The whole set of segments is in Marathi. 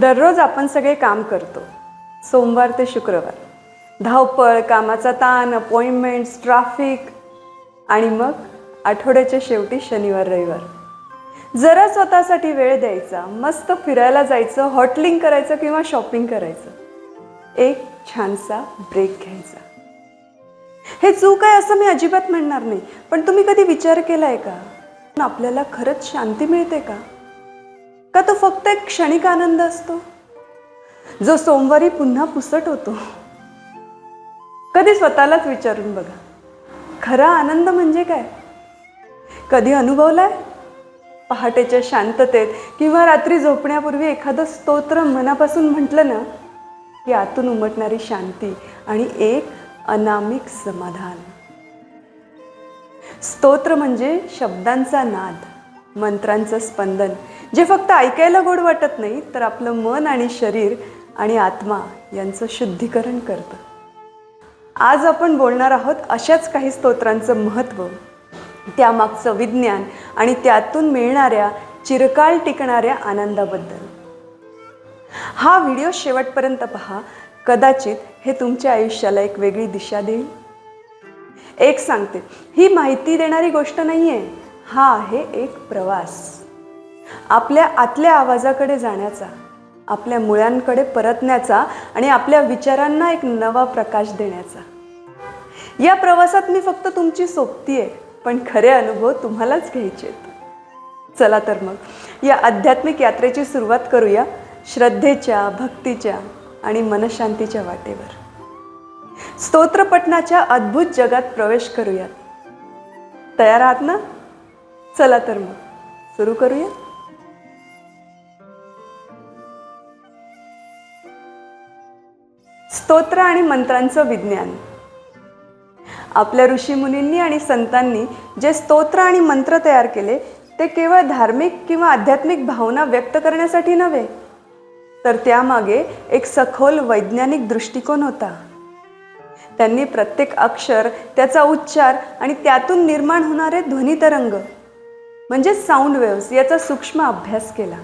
दररोज आपण सगळे काम करतो. सोमवार ते शुक्रवार. धावपळ कामाचा ताण अपॉइंटमेंट्स ट्राफिक आणि मग आठवड्याच्या शेवटी शनिवार रविवार. जरा स्वतःसाठी वेळ द्यायचा मस्त फिरायला जायचं हॉटलिंग करायचं किंवा शॉपिंग करायचं. एक छानसा ब्रेक घ्यायचा. हे चूक आहे असं मी अजिबात म्हणणार नाही पण तुम्ही कधी विचार केलाय का? आपल्याला खरंच शांती मिळते का? का तो फक्त एक क्षणिक आनंद असतो? जो सोमवारी पुन्हा पुसट होतो. कधी स्वतःलाच विचारून बघा. खरा आनंद म्हणजे काय? कधी अनुभवलाय? पहाटेच्या शांततेत किंवा रात्री झोपण्यापूर्वी एखादं स्तोत्र मनापासून म्हटलं ना की आतून उमटणारी शांती आणि एक अनामिक समाधान. स्तोत्र म्हणजे शब्दांचा नाद. मंत्रांचं स्पंदन. जे फक्त ऐकायला गोड वाटत नाही तर आपलं मन आणि शरीर आणि आत्मा यांचं शुद्धीकरण करतं. आज आपण बोलणार आहोत अशाच काही स्तोत्रांचं महत्त्व. त्यामागचं विज्ञान आणि त्यातून मिळणाऱ्या चिरकाल टिकणाऱ्या आनंदाबद्दल. हा व्हिडिओ शेवटपर्यंत पहा. कदाचित हे तुमच्या आयुष्याला एक वेगळी दिशा देईल. एक सांगते ही माहिती देणारी गोष्ट नाही आहे हा आहे एक प्रवास. आपल्या आतल्या आवाजाकडे जाण्याचा आपल्या मुळांकडे परतण्याचा आणि आपल्या विचारांना एक नवा प्रकाश देण्याचा. या प्रवासात मी फक्त तुमची सोबती आहे पण खरे अनुभव तुम्हालाच घ्यायचे आहेत. चला तर मग या आध्यात्मिक यात्रेची सुरुवात करूया श्रद्धेच्या भक्तीच्या आणि मनशांतीच्या वाटेवर. स्तोत्रपटनाच्या अद्भुत जगात प्रवेश करूयात. तयार आहात ना? चला तर मग. सुरू करूया? स्तोत्र आणि मंत्रांचं विज्ञान. आपल्या ऋषीमुनींनी आणि संतांनी जे स्तोत्र आणि मंत्र तयार केले ते केवळ धार्मिक किंवा आध्यात्मिक भावना व्यक्त करण्यासाठी नव्हे तर त्यामागे एक सखोल वैज्ञानिक दृष्टिकोन होता. त्यांनी प्रत्येक अक्षर त्याचा उच्चार आणि त्यातून निर्माण होणारे ध्वनितरंग म्हणजे साऊंड वेव्स याचा सूक्ष्म अभ्यास केला.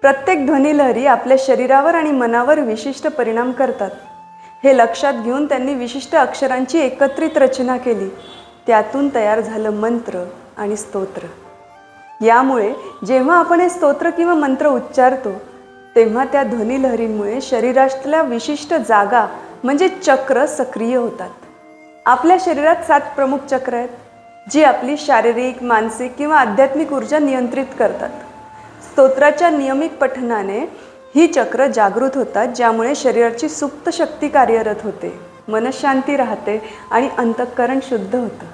प्रत्येक ध्वनिलहरी आपल्या शरीरावर आणि मनावर विशिष्ट परिणाम करतात. हे लक्षात घेऊन त्यांनी विशिष्ट अक्षरांची एकत्रित रचना केली. त्यातून तयार झालं मंत्र आणि स्तोत्र. यामुळे जेव्हा आपण हे स्तोत्र किंवा मंत्र उच्चारतो तेव्हा त्या ध्वनिलहरींमुळे शरीरातल्या विशिष्ट जागा म्हणजे चक्र सक्रिय होतात. आपल्या शरीरात सात प्रमुख चक्र आहेत. जी आपली शारीरिक मानसिक किंवा आध्यात्मिक ऊर्जा नियंत्रित करतात. स्तोत्राच्या नियमित पठनाने ही चक्र जागृत होतात ज्यामुळे शरीराची सुप्त शक्ती कार्यरत होते मनशांती राहते आणि अंतःकरण शुद्ध होतं.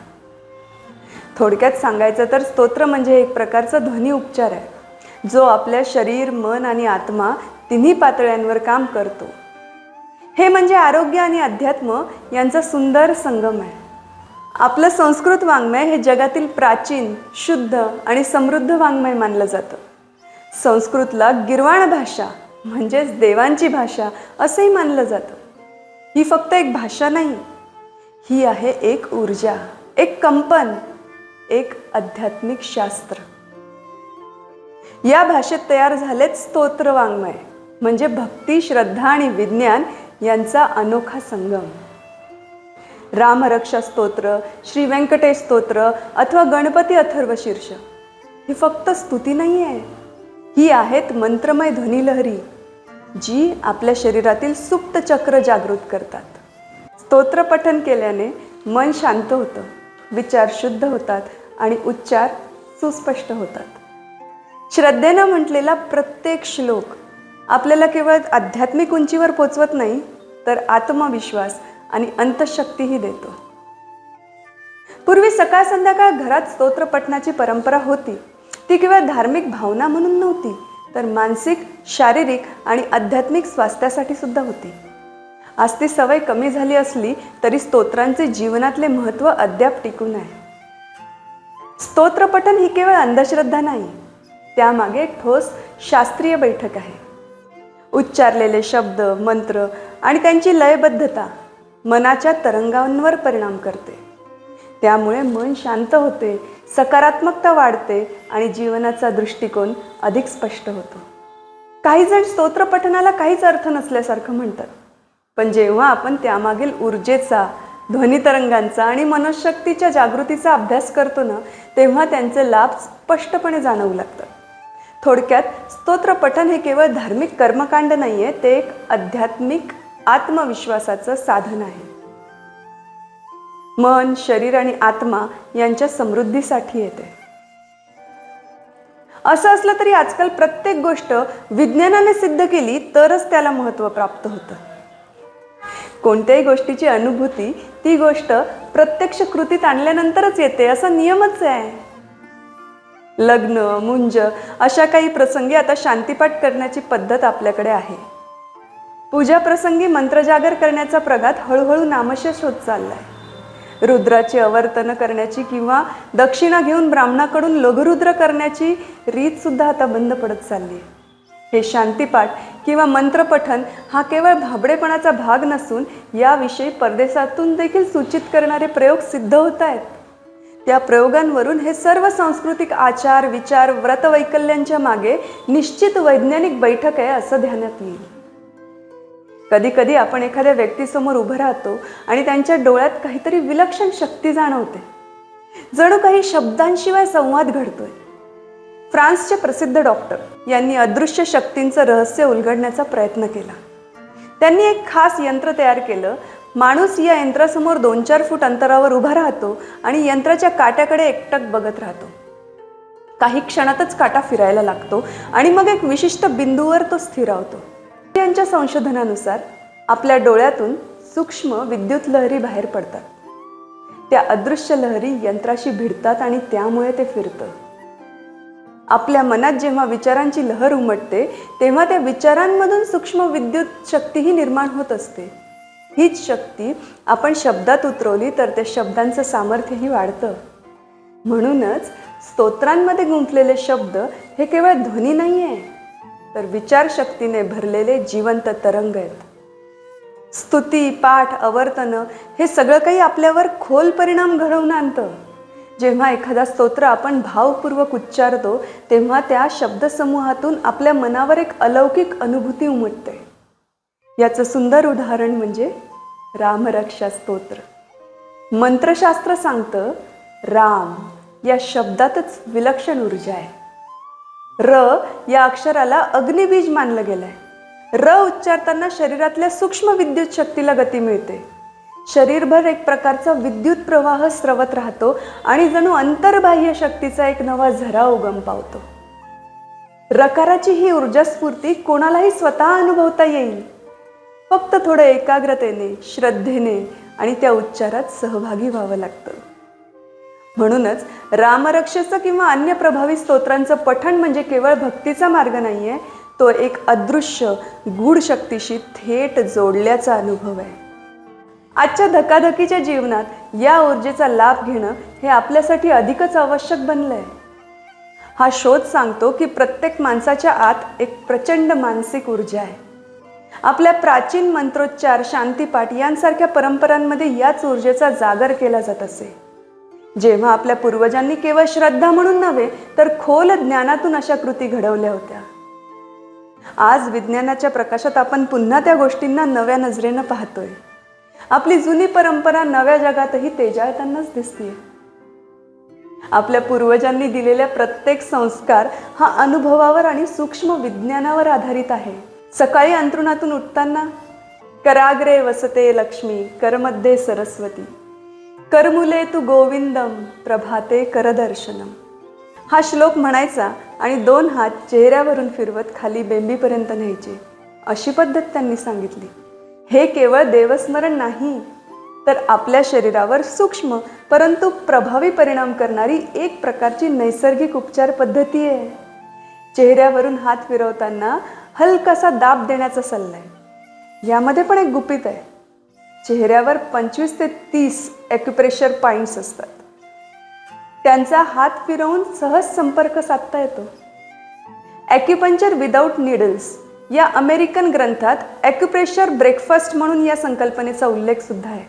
थोडक्यात सांगायचं तर स्तोत्र म्हणजे एक प्रकारचा ध्वनी उपचार आहे जो आपल्या शरीर मन आणि आत्मा तिन्ही पातळ्यांवर काम करतो. हे म्हणजे आरोग्य आणि अध्यात्म यांचा सुंदर संगम आहे. आपलं संस्कृत वाङ्मय हे जगातील प्राचीन शुद्ध आणि समृद्ध वाङ्मय मानलं जातं. संस्कृतला गिरवाण भाषा म्हणजेच देवांची भाषा असंही मानलं जातं. ही फक्त एक भाषा नाही ही आहे एक ऊर्जा एक कंपन एक आध्यात्मिक शास्त्र. या भाषेत तयार झालेच स्तोत्र वाङ्मय म्हणजे भक्ती श्रद्धा आणि विज्ञान यांचा अनोखा संगम. रामरक्षा स्तोत्र श्री व्यंकटेश स्तोत्र अथवा गणपती अथर्व शीर्ष. ही फक्त स्तुती नाही आहे ही आहेत मंत्रमय ध्वनिलहरी जी आपल्या शरीरातील सुप्त चक्र जागृत करतात. स्तोत्र पठन केल्याने मन शांत होतं विचार शुद्ध होतात आणि उच्चार सुस्पष्ट होतात. श्रद्धेनं म्हटलेला प्रत्येक श्लोक आपल्याला केवळ आध्यात्मिक उंचीवर पोचवत नाही तर आत्मविश्वास आणि अंतशक्तीही देतो. पूर्वी सकाळ संध्याकाळ घरात स्तोत्र पठणाची परंपरा होती. ती केवळ धार्मिक भावना म्हणून नव्हती तर मानसिक शारीरिक आणि आध्यात्मिक स्वास्थ्यासाठी सुद्धा होती. आज ती सवय कमी झाली असली तरी स्तोत्रांचे जीवनातले महत्त्व अद्याप टिकून आहे. स्तोत्रपठन ही केवळ अंधश्रद्धा नाही त्यामागे एक ठोस शास्त्रीय बैठक आहे. उच्चारलेले शब्द मंत्र आणि त्यांची लयबद्धता मनाच्या तरंगांवर परिणाम करते. त्यामुळे मन शांत होते सकारात्मकता वाढते आणि जीवनाचा दृष्टिकोन अधिक स्पष्ट होतो. काही जण स्तोत्रपठणाला काहीच अर्थ नसल्यासारखं म्हणतात. पण जेव्हा आपण त्यामागील ऊर्जेचा ध्वनितरंगांचा आणि मनोशक्तीच्या जागृतीचा अभ्यास करतो ना तेव्हा त्यांचे लाभ स्पष्टपणे जाणवू लागतात. थोडक्यात स्तोत्रपठन हे केवळ धार्मिक कर्मकांड नाही आहे ते एक आध्यात्मिक आत्मविश्वासाचं साधन आहे. मन शरीर आणि आत्मा यांच्या समृद्धीसाठी येते. असं असलं तरी आजकाल प्रत्येक गोष्ट विज्ञानाने सिद्ध केली तरच त्याला महत्त्व प्राप्त होतं. कोणत्याही गोष्टीची अनुभूती ती गोष्ट प्रत्यक्ष कृतीत आणल्यानंतरच येते असा नियमच आहे. लग्न मुंज अशा काही प्रसंगी आता शांतीपाठ करण्याची पद्धत आपल्याकडे आहे. पूजाप्रसंगी मंत्रजागर करण्याचा प्रघात हळूहळू नामशेष होत चाललाय. रुद्राची अवर्तन करण्याची किंवा दक्षिणा घेऊन ब्राह्मणाकडून लघुरुद्र करण्याची रीत सुद्धा आता बंद पडत चालली आहे हे शांतीपाठ किंवा मंत्रपठन हा केवळ भाबडेपणाचा भाग नसून याविषयी परदेशातून देखील सूचित करणारे प्रयोग सिद्ध होत आहेत. त्या प्रयोगांवरून हे सर्व सांस्कृतिक आचार विचार व्रतवैकल्यांच्या मागे निश्चित वैज्ञानिक बैठक आहे असं ध्यानात येईल. कधी कधी आपण एखाद्या व्यक्तीसमोर उभं राहतो आणि त्यांच्या डोळ्यात काहीतरी विलक्षण शक्ती जाणवते. जणू काही शब्दांशिवाय संवाद घडतोय. फ्रान्सचे प्रसिद्ध डॉक्टर यांनी अदृश्य शक्तींचं रहस्य उलगडण्याचा प्रयत्न केला. त्यांनी एक खास यंत्र तयार केलं. माणूस या यंत्रासमोर दोन चार फूट अंतरावर उभा राहतो आणि यंत्राच्या काट्याकडे एकटक बघत राहतो. काही क्षणातच काटा फिरायला लागतो आणि मग एक विशिष्ट बिंदूवर तो स्थिरावतो. यांच्या संशोधनानुसार आपल्या डोळ्यातून सूक्ष्म विद्युत लहरी बाहेर पडतात. त्या अदृश्य लहरी यंत्राशी भिडतात आणि त्यामुळे ते फिरतं. आपल्या मनात जेव्हा विचारांची लहर उमटते तेव्हा त्या विचारांमधून सूक्ष्म विद्युत शक्तीही निर्माण होत असते. हीच शक्ती आपण शब्दात उतरवली तर त्या शब्दांचं सामर्थ्यही वाढतं. म्हणूनच स्तोत्रांमध्ये गुंफलेले शब्द हे केवळ ध्वनी नाही आहे तर विचारशक्तीने भरलेले जिवंत तरंग आहेत. स्तुती पाठ अवर्तनं हे सगळं काही आपल्यावर खोल परिणाम घडवून आणतं. जेव्हा एखादा स्तोत्र आपण भावपूर्वक उच्चारतो तेव्हा त्या शब्दसमूहातून आपल्या मनावर एक अलौकिक अनुभूती उमटते. याचं सुंदर उदाहरण म्हणजे रामरक्षा स्तोत्र. मंत्रशास्त्र सांगतं राम या शब्दातच विलक्षण ऊर्जा आहे. र या अक्षराला अग्निबीज मानलं गेलंय. र उच्चारताना शरीरातल्या सूक्ष्म विद्युत शक्तीला गती मिळते. शरीरभर एक प्रकारचा विद्युत प्रवाह स्रवत राहतो आणि जणू अंतर्बाह्य शक्तीचा एक नवा झरा उगम पावतो. रकाराची ही ऊर्जा स्फूर्ती कोणालाही स्वतः अनुभवता येईल. फक्त थोडं एकाग्रतेने श्रद्धेने आणि त्या उच्चारात सहभागी व्हावं लागतं. म्हणूनच रामरक्षेचं किंवा अन्य प्रभावी स्तोत्रांचं पठण म्हणजे केवळ भक्तीचा मार्ग नाही आहे तो एक अदृश्य गूढ शक्तीशी थेट जोडल्याचा अनुभव आहे. आजच्या धकाधकीच्या जीवनात या ऊर्जेचा लाभ घेणं हे आपल्यासाठी अधिकच आवश्यक बनलंय. हा शोध सांगतो की प्रत्येक माणसाच्या आत एक प्रचंड मानसिक ऊर्जा आहे. आपल्या प्राचीन मंत्रोच्चार शांतीपाठ यांसारख्या परंपरांमध्ये याच ऊर्जेचा जागर केला जात असे. जेव्हा आपल्या पूर्वजांनी केवळ श्रद्धा म्हणून नव्हे तर खोल ज्ञानातून अशा कृती घडवल्या होत्या. आज विज्ञानाच्या प्रकाशात आपण पुन्हा त्या गोष्टींना नव्या नजरेनं पाहतोय. आपली जुनी परंपरा नव्या जगातही तेजाळतानाच दिसते आपल्या पूर्वजांनी दिलेल्या प्रत्येक संस्कार हा अनुभवावर आणि सूक्ष्म विज्ञानावर आधारित आहे. सकाळी अंतरुणातून उठताना कराग्रे वसते लक्ष्मी करमध्ये सरस्वती. करमुले तू गोविंदम प्रभाते करदर्शनम. हा श्लोक म्हणायचा आणि दोन हात चेहऱ्यावरून फिरवत खाली बेंबीपर्यंत न्यायचे. अशी पद्धत त्यांनी सांगितली. हे केवळ देवस्मरण नाही तर आपल्या शरीरावर सूक्ष्म परंतु प्रभावी परिणाम करणारी एक प्रकारची नैसर्गिक उपचार पद्धती आहे. चेहऱ्यावरून हात फिरवताना हलकासा दाब देण्याचा सल्ला आहे. यामध्ये पण एक गुपित आहे. चेहऱ्यावर पंचवीस ते तीस ॲक्युप्रेशर पॉईंट्स असतात. त्यांचा हात फिरवून सहज संपर्क साधता येतो. ॲक्युपंचर विदाऊट निडल्स या अमेरिकन ग्रंथात ॲक्युप्रेशर ब्रेकफास्ट म्हणून या संकल्पनेचा उल्लेख सुद्धा आहे.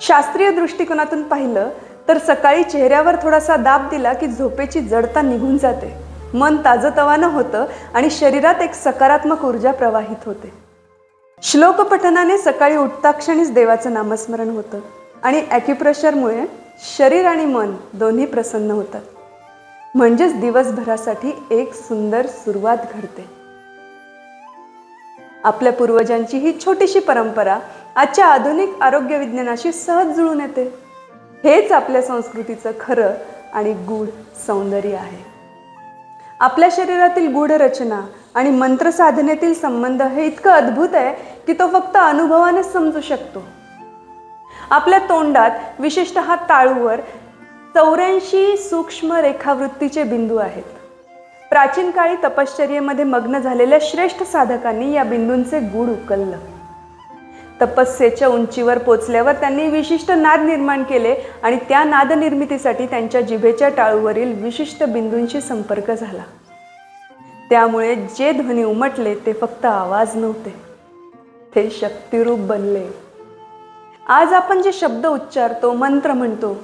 शास्त्रीय दृष्टिकोनातून पाहिलं तर सकाळी चेहऱ्यावर थोडासा दाब दिला की झोपेची जडता निघून जाते. मन ताजतवानं होतं आणि शरीरात एक सकारात्मक ऊर्जा प्रवाहित होते. श्लोक पठनाने सकाळी उठता क्षणीच देवाचं नामस्मरण होतं आणि ॲक्युप्रेशरमुळे शरीर आणि मन दोन्ही प्रसन्न होतात. म्हणजेच दिवसभरासाठी एक सुंदर सुरुवात घडते. आपल्या पूर्वजांची ही छोटीशी परंपरा आजच्या आधुनिक आरोग्य विज्ञानाशी सहज जुळून येते. हेच आपल्या संस्कृतीचं खरं आणि गूढ सौंदर्य आहे. आपल्या शरीरातील गूढ रचना आणि मंत्र साधनेतील संबंध हे इतकं अद्भुत आहे की तो फक्त अनुभवानेच समजू शकतो. आपल्या तोंडात विशिष्ट हा ताळूवर चौऱ्याऐंशी सूक्ष्म रेखावृत्तीचे बिंदू आहेत. प्राचीन काळी तपश्चर्येमध्ये मग्न झालेल्या श्रेष्ठ साधकांनी या बिंदूंचे गूढ उकललं. तपस्येच्या उंचीवर पोचल्यावर त्यांनी विशिष्ट नाद निर्माण केले आणि त्या नादनिर्मितीसाठी त्यांच्या जिभेच्या टाळूवरील विशिष्ट बिंदूंशी संपर्क झाला. त्यामुळे जे ध्वनी उमटले ते फक्त आवाज नव्हते. ते शक्तिरूप बनले. आज आपण जे शब्द उच्चारतो मंत्र म्हणतो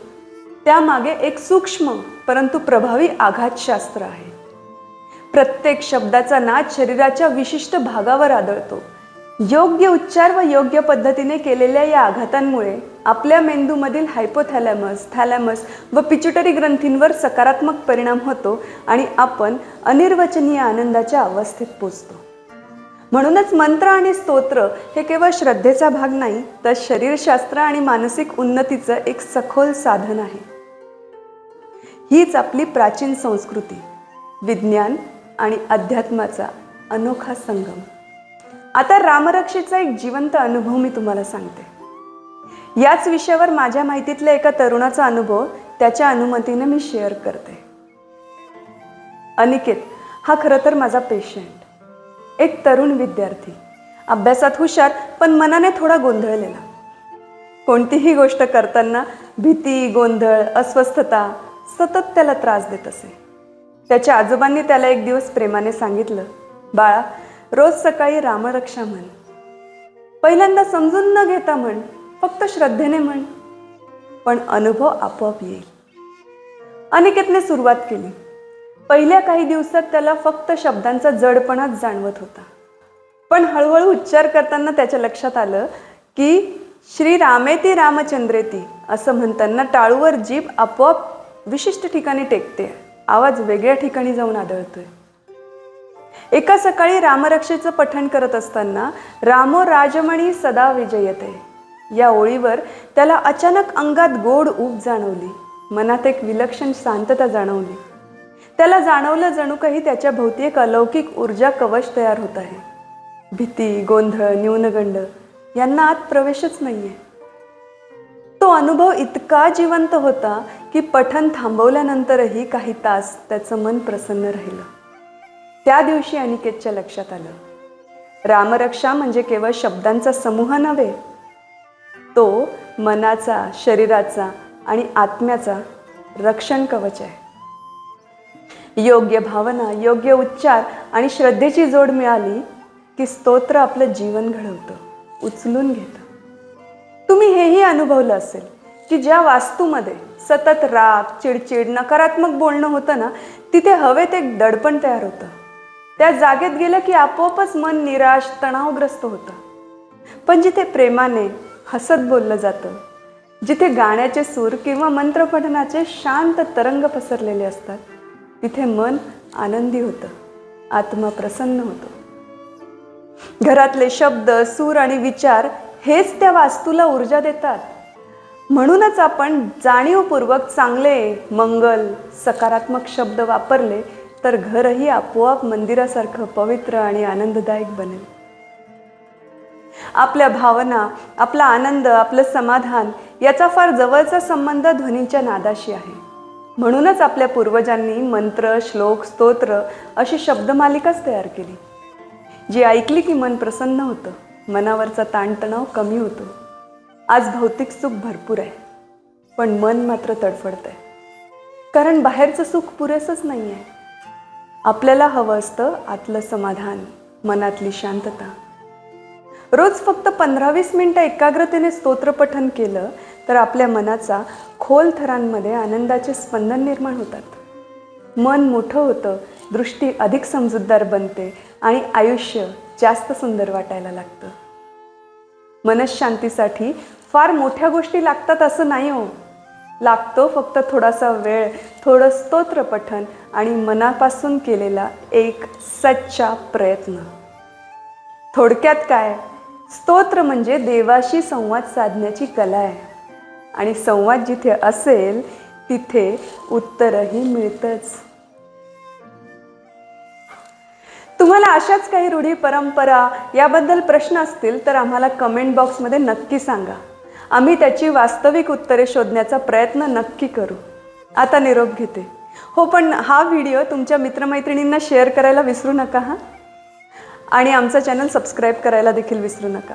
त्यामागे एक सूक्ष्म परंतु प्रभावी आघातशास्त्र आहे. प्रत्येक शब्दाचा नाद शरीराच्या विशिष्ट भागावर आदळतो. योग्य उच्चार व योग्य पद्धतीने केलेल्या या आघातांमुळे आपल्या मेंदूमधील हायपोथॅलॅमस थॅलॅमस व पिच्युटरी ग्रंथींवर सकारात्मक परिणाम होतो आणि आपण अनिर्वचनीय आनंदाच्या अवस्थेत पोचतो. म्हणूनच मंत्र आणि स्तोत्र हे केवळ श्रद्धेचा भाग नाही तर शरीरशास्त्र आणि मानसिक उन्नतीचं एक सखोल साधन आहे. हीच आपली प्राचीन संस्कृती विज्ञान आणि अध्यात्माचा अनोखा संगम. आता रामरक्षेचा एक जिवंत अनुभव मी तुम्हाला सांगते. याच विषयावर माझ्या माहितीतल्या एका तरुणाचा अनुभव त्याच्या अनुमतीने मी शेअर करते. अनिकेत हा खरं तर माझा पेशंट एक तरुण विद्यार्थी. अभ्यासात हुशार पण मनाने थोडा गोंधळलेला. कोणतीही गोष्ट करताना भीती गोंधळ अस्वस्थता सतत त्याला त्रास देत असे. त्याच्या आजोबांनी त्याला एक दिवस प्रेमाने सांगितलं बाळा रोज सकाळी रामरक्षा म्हण. पहिल्यांदा समजून न घेता म्हण फक्त श्रद्धेने म्हण. पण अनुभव आपोआप येईल. अनिकेतने सुरुवात केली. पहिल्या काही दिवसात त्याला फक्त शब्दांचा जडपणाच जाणवत होता. पण हळूहळू उच्चार करताना त्याच्या लक्षात आलं की श्री रामेती रामचंद्रेती असं म्हणताना टाळूवर जीभ आपोआप विशिष्ट ठिकाणी टेकते. आवाज वेगळ्या ठिकाणी जाऊन आढळतोय एका सकाळी रामरक्षेचं पठण करत असताना रामो राजमणी सदा विजयते. या ओळीवर त्याला अचानक अंगात गोड ऊब जाणवली. मनात एक विलक्षण शांतता जाणवली. त्याला जाणवलं जणू काही त्याच्या भोवती एक अलौकिक ऊर्जा कवच तयार होत आहे. भीती गोंधळ न्यूनगंड यांना आत प्रवेशच नाहीये. तो अनुभव इतका जिवंत होता की पठण थांबवल्यानंतरही काही तास त्याचं मन प्रसन्न राहिलं. त्या दिवशी अनिकेतच्या लक्षात आलं. रामरक्षा म्हणजे केवळ शब्दांचा समूह नव्हे तो मनाचा शरीराचा आणि आत्म्याचा रक्षण कवच आहे. योग्य भावना योग्य उच्चार आणि श्रद्धेची जोड मिळाली की स्तोत्र आपलं जीवन घडवतं उचलून घेतं. तुम्ही हेही अनुभवलं असेल की ज्या वास्तूमध्ये सतत राग चिडचिड नकारात्मक बोलणं होतं ना तिथे हवेत एक दडपण तयार होतं. त्या जागेत गेलं की आपोआपच मन निराश तणावग्रस्त होतं. पण जिथे प्रेमाने हसत बोललं जातं जिथे गाण्याचे सूर किंवा मंत्रपठनाचे शांत तरंग पसरलेले असतात तिथे मन आनंदी होतं आत्मा प्रसन्न होतो. घरातले शब्द सूर आणि विचार हेच त्या वास्तूला ऊर्जा देतात. म्हणूनच आपण जाणीवपूर्वक चांगले मंगल सकारात्मक शब्द वापरले तर घरही आपोआप मंदिरासारखं पवित्र आणि आनंददायक बनेल. आपल्या भावना आपला आनंद आपलं समाधान याचा फार जवळचा संबंध ध्वनीच्या नादाशी आहे. म्हणूनच आपल्या पूर्वजांनी मंत्र श्लोक स्तोत्र अशी शब्दमालिकाच तयार केली. जी ऐकली की मन प्रसन्न होतं मनावरचा ताणतणाव कमी होतो. आज भौतिक सुख भरपूर आहे पण मन मात्र तडफडत आहे कारण बाहेरचं सुख पुरेसंच नाही आहे आपल्याला हवं असतं आतलं समाधान मनातली शांतता. रोज फक्त पंधरा वीस मिनटं एकाग्रतेने स्तोत्रपठन केलं तर आपल्या मनाचा खोल थरांमध्ये आनंदाचे स्पंदन निर्माण होतात. मन मोठं होतं दृष्टी अधिक समजूतदार बनते आणि आयुष्य जास्त सुंदर वाटायला लागतं. मनशांतीसाठी फार मोठ्या गोष्टी लागतात असं नाही हो. लागतो फक्त थोडासा वेळ थोडं स्तोत्रपठन आणि मनापासून केलेला एक सच्चा प्रयत्न. थोडक्यात काय? स्तोत्र म्हणजे देवाशी संवाद साधण्याची कला आहे. आणि संवाद जिथे असेल तिथे उत्तरही मिळतंच. तुम्हाला अशाच काही रूढी परंपरा याबद्दल प्रश्न असतील तर आम्हाला कमेंट बॉक्समध्ये नक्की सांगा. आम्ही त्याची वास्तविक उत्तरे शोधण्याचा प्रयत्न नक्की करू. आता निरोप घेते. हो पण हा व्हिडिओ तुमच्या मित्रमैत्रिणींना शेअर करायला विसरू नका हां? आणि आमचं चॅनल सबस्क्राईब करायला देखील विसरू नका.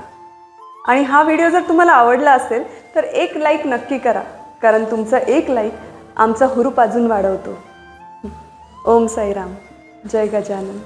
आणि हा व्हिडिओ जर तुम्हाला आवडला असेल तर एक लाईक नक्की करा. कारण तुमचा एक लाईक आमचा हुरूप अजून वाढवतो. ओम साईराम. जय गजानन.